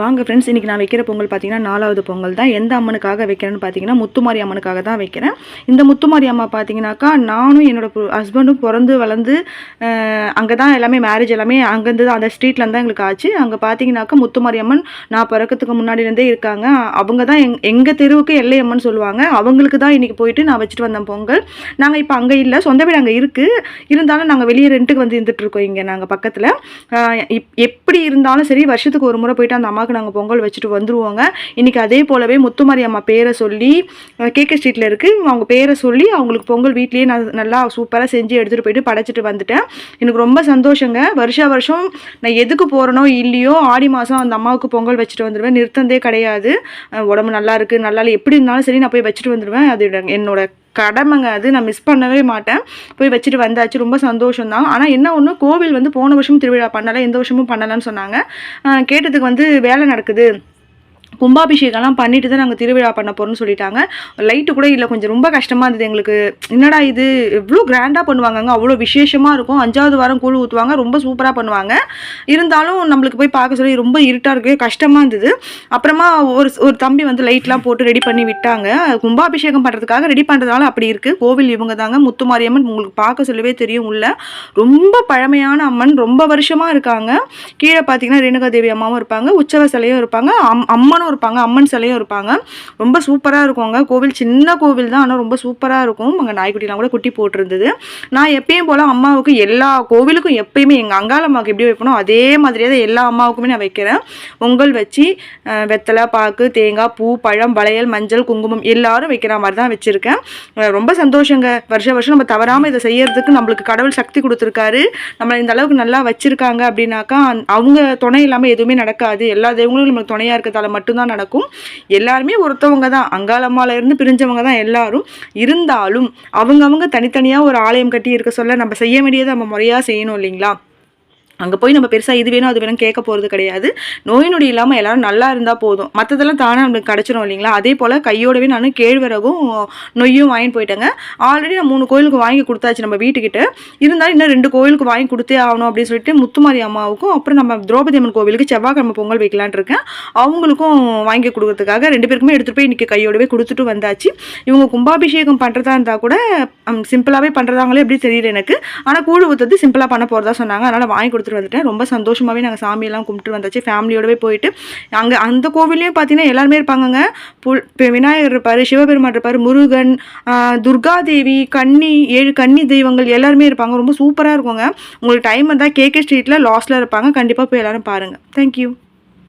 வாங்க ஃப்ரெண்ட்ஸ் இன்றைக்கி நான் வைக்கிற பொங்கல் பார்த்தீங்கன்னா நாலாவது பொங்கல் தான். எந்த அம்மனுக்காக வைக்கிறேன்னு பார்த்தீங்கன்னா முத்துமாரி அம்மனுக்காக தான் வைக்கிறேன். இந்த முத்துமாரி அம்மா பார்த்தீங்கன்னாக்கா நானும் என்னோட ஹஸ்பண்டும் பிறந்து வளர்ந்து அங்கே தான் எல்லாமே மேரேஜ் எல்லாமே அங்கேருந்து அந்த ஸ்ட்ரீட்ல தான் எங்களுக்கு ஆச்சு. அங்கே பார்த்தீங்கன்னாக்கா முத்துமாரி அம்மன் நான் பிறக்கிறதுக்கு முன்னாடிலேருந்தே இருக்காங்க. அவங்க தான் எங் எங்கள் தெருவுக்கு எல்லை அம்மன் சொல்லுவாங்க. அவங்களுக்கு தான் இன்றைக்கி போயிட்டு நான் வச்சுட்டு வந்தேன் பொங்கல். நாங்கள் இப்போ அங்கே இல்லை சொந்த வீடு அங்கே இருக்குது இருந்தாலும் நாங்கள் வெளியே ரெண்ட்டுக்கு வந்து இருந்துகிட்ருக்கோம் இங்கே நாங்கள் பக்கத்தில். எப்படி இருந்தாலும் சரி வருஷத்துக்கு ஒரு முறை போயிட்டு அந்த அம்மா அம்மாவுக்கு நாங்கள் பொங்கல் வச்சுட்டு வந்துருவோங்க. இன்றைக்கி அதே போலவே முத்துமாரி அம்மா பேரை சொல்லி கேகே ஸ்ட்ரீட்டில் இருக்குது அவங்க பேரை சொல்லி அவங்களுக்கு பொங்கல் வீட்லேயே நான் நல்லா சூப்பராக செஞ்சு எடுத்துகிட்டு போயிட்டு படைச்சிட்டு வந்துட்டேன். எனக்கு ரொம்ப சந்தோஷங்க. வருஷா வருஷம் நான் எதுக்கு போகிறனோ இல்லையோ ஆடி மாதம் அந்த அம்மாவுக்கு பொங்கல் வச்சுட்டு வந்துடுவேன் நிறுத்தந்தே கிடையாது. உடம்பு நல்லா இருக்குது நல்லா இல்லை எப்படி இருந்தாலும் சரி நான் போய் வச்சுட்டு வந்துடுவேன் அது என்னோட கடமைங்க அது. நான் மிஸ் பண்ணவே மாட்டேன். போய் வச்சுட்டு வந்தாச்சு. ரொம்ப சந்தோஷம் தான் ஆனால் என்ன ஒன்று கோவில் வந்து போன வருஷமும் திருவிழா பண்ணலை. எந்த வருஷமும் பண்ணலைன்னு சொன்னாங்க. கேட்டதுக்கு வந்து வேலை நடக்குது. கும்பாபிஷேகம்லாம் பண்ணிட்டு தான் நாங்கள் திருவிழா பண்ண போகிறோம்னு சொல்லிட்டாங்க. லைட்டு கூட இல்லை கொஞ்சம் ரொம்ப கஷ்டமாக இருந்தது எங்களுக்கு. என்னடா இது? எவ்வளோ கிராண்டாக பண்ணுவாங்கங்க அவ்வளோ விசேஷமாக இருக்கும். அஞ்சாவது வாரம் கூழ் ஊற்றுவாங்க ரொம்ப சூப்பராக பண்ணுவாங்க. இருந்தாலும் நம்மளுக்கு போய் பார்க்க சொல்லி ரொம்ப இருட்டாக இருக்குது கஷ்டமாக இருந்தது. அப்புறமா ஒரு ஒரு தம்பி வந்து லைட்லாம் போட்டு ரெடி பண்ணி விட்டாங்க. கும்பாபிஷேகம் பண்ணுறதுக்காக ரெடி பண்ணுறதுனால அப்படி இருக்குது கோவில் இவங்க தாங்க. முத்துமாரியம்மன் உங்களுக்கு பார்க்க சொல்லவே தெரியும் உள்ள. ரொம்ப பழமையான அம்மன் ரொம்ப வருஷமாக இருக்காங்க. கீழே பார்த்தீங்கன்னா ரேணுகா தேவி அம்மாவும் இருப்பாங்க. உற்சவ சிலையும் இருப்பாங்க. அம் அம்மனும் இருப்பாங்க அம்மன் சிலையும் இருப்பாங்க. ரொம்ப சூப்பராக இருக்குங்க. கோவில் சின்ன கோவில் தான் ஆனால் ரொம்ப சூப்பராக இருக்கும். அங்கே நாய்க்குட்டிலாம் கூட குட்டி போட்டிருந்தது. நான் எப்பயும் போல் அம்மாவுக்கு எல்லா கோவிலுக்கும் எப்பயுமே எங்கள் அங்காளம்மாவுக்கு எப்படி வைப்பனோ அதே மாதிரியே தான் எல்லா அம்மாவுக்குமே நான் வைக்கிறேன். பொங்கல் வச்சு வெத்தலை பாக்கு தேங்காய் பூ பழம் வளையல் மஞ்சள் குங்குமம் எல்லாரும் வைக்கிற மாதிரி தான் வச்சுருக்கேன். ரொம்ப சந்தோஷங்க. வருஷ வருஷம் நம்ம தவறாமல் இதை செய்யறதுக்கு நம்மளுக்கு கடவுள் சக்தி கொடுத்துருக்காரு. நம்மளை இந்த அளவுக்கு நல்லா வச்சுருக்காங்க அப்படின்னாக்கா அவங்க துணை இல்லாமல் எதுவுமே நடக்காது. எல்லா தெய்வங்களும் நம்மளுக்கு துணையாக இருக்கிறதால மட்டும் மட்டும்தான் நடக்கும். எல்லாருமே ஒருத்தவங்க தான். அங்காளம்மால இருந்து பிரிஞ்சவங்க தான் எல்லாரும். இருந்தாலும் அவங்கவுங்க தனித்தனியாக ஒரு ஆலயம் கட்டி இருக்க சொல்ல நம்ம செய்ய வேண்டியதை நம்ம முறையாக செய்யணும் இல்லைங்களா? அங்கே போய் நம்ம பெருசாக இது வேணும் அது வேணும் கேட்க போகிறது கிடையாது. நோய் நொடி இல்லாமல் எல்லோரும் நல்லா இருந்தால் போதும். மற்றதெல்லாம் தானே நம்மளுக்கு கிடச்சிரும் இல்லைங்களா? அதே போல் கையோடவே நான் கேழ்வரகும் நொய்யும் வாங்கிட்டு போயிட்டேங்க. ஆல்ரெடி நான் மூணு கோயிலுக்கு வாங்கி கொடுத்தாச்சு நம்ம வீட்டுக்கிட்ட. இருந்தாலும் இன்னும் ரெண்டு கோயிலுக்கு வாங்கி கொடுத்தே ஆகணும் அப்படின்னு சொல்லிட்டு முத்துமாரி அம்மாவுக்கும் அப்புறம் நம்ம திரௌபதி அம்மன் கோவிலுக்கு செவ்வாய்க்கிழமை பொங்கல் வைக்கலான் இருக்கேன். அவங்களுக்கும் வாங்கி கொடுக்கறதுக்காக ரெண்டு பேருக்குமே எடுத்துகிட்டு போய் இன்றைக்கி கையோடவே கொடுத்துட்டு வந்தாச்சு. இவங்க கும்பாபிஷேகம் பண்ணுறதா இருந்தால் கூட சிம்பிளாகவே பண்ணுறதாங்களே எப்படி தெரியல எனக்கு. ஆனால் கூழ் ஊற்றுறது சிம்பிளாக பண்ண போகிறதா சொன்னாங்க. அதனால் வாங்கி கொடுத்துட்டு வந்துட்டேன். ரொம்ப சந்தோஷமாகவே நாங்கள் சாமியெல்லாம் கும்பிட்டு வந்தாச்சு. ஃபேமிலியோடவே போயிட்டு அங்கே அந்த கோவில்லையும் பார்த்தீங்கன்னா எல்லாருமே இருப்பாங்கங்க. புல் இப்போ விநாயகர் இருப்பார் சிவபெருமான் இருப்பார் முருகன் துர்காதேவி கன்னி ஏழு கன்னி தெய்வங்கள் எல்லாருமே இருப்பாங்க. ரொம்ப சூப்பராக இருக்குங்க. உங்களுக்கு டைம் இருந்தால் கேகே ஸ்ட்ரீட்டில் லாஸ்ட்டில் இருப்பாங்க. கண்டிப்பாக போய் எல்லோரும் பாருங்கள் தேங்க்யூ